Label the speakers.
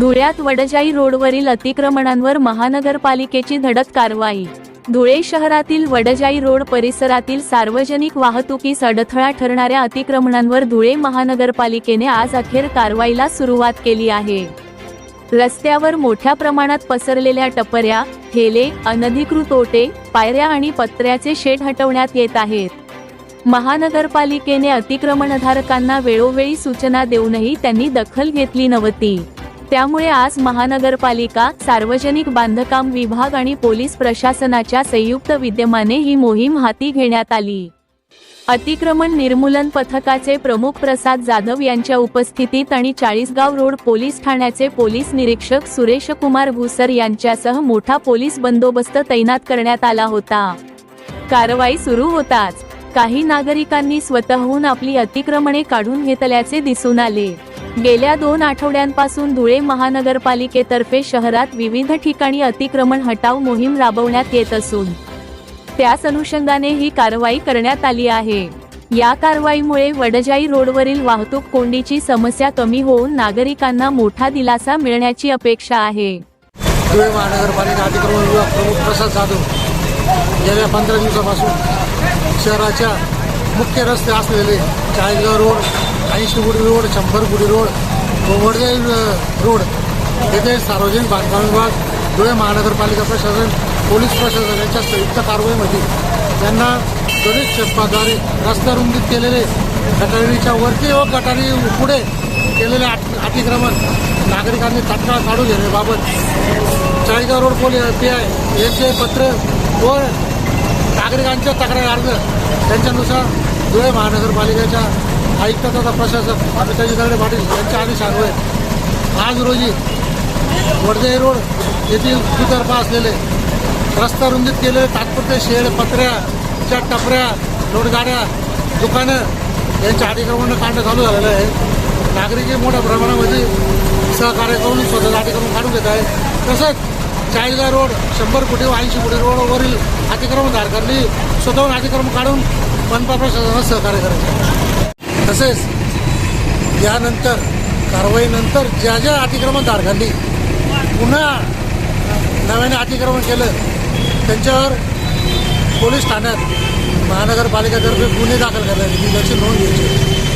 Speaker 1: धुळ्यात वडजाई रोडवरील अतिक्रमणांवर महानगरपालिकेची धडक कारवाई. धुळे शहरातील वडजाई रोड परिसरातील सार्वजनिक वाहतुकीस अडथळा ठरणाऱ्या अतिक्रमणांवर धुळे महानगरपालिकेने आज अखेर कारवाईला सुरुवात केली आहे. रस्त्यावर मोठ्या प्रमाणात पसरलेल्या टपऱ्या ठेले अनधिकृत ओटे पायऱ्या आणि पत्र्याचे शेड हटवण्यात येत आहेत. महानगरपालिकेने अतिक्रमणधारकांना वेळोवेळी सूचना देऊनही त्यांनी दखल घेतली नव्हती. त्यामुळे आज महानगरपालिका सार्वजनिक बांधकाम विभाग आणि पोलीस प्रशासनाच्या संयुक्त विद्यमाने ही मोहीम हाती घेण्यात आली. अतिक्रमण निर्मूलन पथकाचे प्रमुख प्रसाद जाधव यांच्या उपस्थितीत आणि चाळीसगाव रोड पोलीस ठाण्याचे पोलीस निरीक्षक सुरेश कुमार भुसर यांच्यासह मोठा पोलीस बंदोबस्त तैनात करण्यात आला होता. कारवाई सुरू होताच. काही नागरिकांनी स्वतःहून आपली अतिक्रमणे काढून घेतल्याचे दिसून आले. गेल्या दोन आठवड्यांपासून धुळे महानगरपालिकेतर्फे शहरात विविध ठिकाणी अतिक्रमण हटाव मोहीम राबवण्यात येत असून त्याच अनुषंगाने ही कारवाई करण्यात आली आहे. या कारवाईमुळे वडजाई रोडवरील वाहतूक कोंडीची समस्या कमी होऊन नागरिकांना मोठा दिलासा मिळण्याची अपेक्षा आहे.
Speaker 2: धुळे महानगरपालिका अतिक्रमण विभाग प्रमुख प्रसाद जाधव गेल्या पंधरा दिवसापासून शहराच्या मुख्य रस्ते असलेले चाळीसगाव रोड ऐंशी गुडी रोड शंभर गुडी रोड गोवर्धे रोड. येथे सार्वजनिक बांधकाम विभाग धुळे महानगरपालिका प्रशासन पोलीस प्रशासन यांच्या संयुक्त कारवाईमध्ये त्यांना गणेश शस्त्राद्वारे रस्ता रुंदीत केलेले गटारीच्या वरती व गटारी पुढे केलेले अतिक्रमण नागरिकांनी तात्काळ काढून घेण्याबाबत Chalisgaon road police P I यांचे पत्र व नागरिकांच्या तक्रार अर्ज त्यांच्यानुसार धुळे महानगरपालिकेच्या आयुक्त तथा प्रशासक अमिताजी दगडे पाटील यांच्या आहे आज रोजी वडदे रोड येथील दुतर्फा असलेले रस्ता रुंदीत केलेले तात्पुरते शेड पत्र्याच्या टपऱ्या रोडगाड्या दुकानं यांच्या अतिक्रमण काढणं चालू झालेलं आहे. नागरिकही मोठ्या प्रमाणामध्ये सहकार्य करून स्वतःचं अतिक्रमण काढून घेत आहे तसंच चाळीसगाव रोड शंभर कोटी व ऐंशी कोटी रोडवरील अतिक्रमणधारकांनी स्वतःहून अतिक्रमण काढून मनपा प्रशासनाला सहकार्य करायचे. तसेच यानंतर कारवाईनंतर ज्या ज्या अतिक्रमणधारकांनी पुन्हा नव्याने अतिक्रमण केलं त्यांच्यावर पोलीस ठाण्यात महानगरपालिकेतर्फे गुन्हे दाखल करण्यात येतील याची नोंद घ्यायची.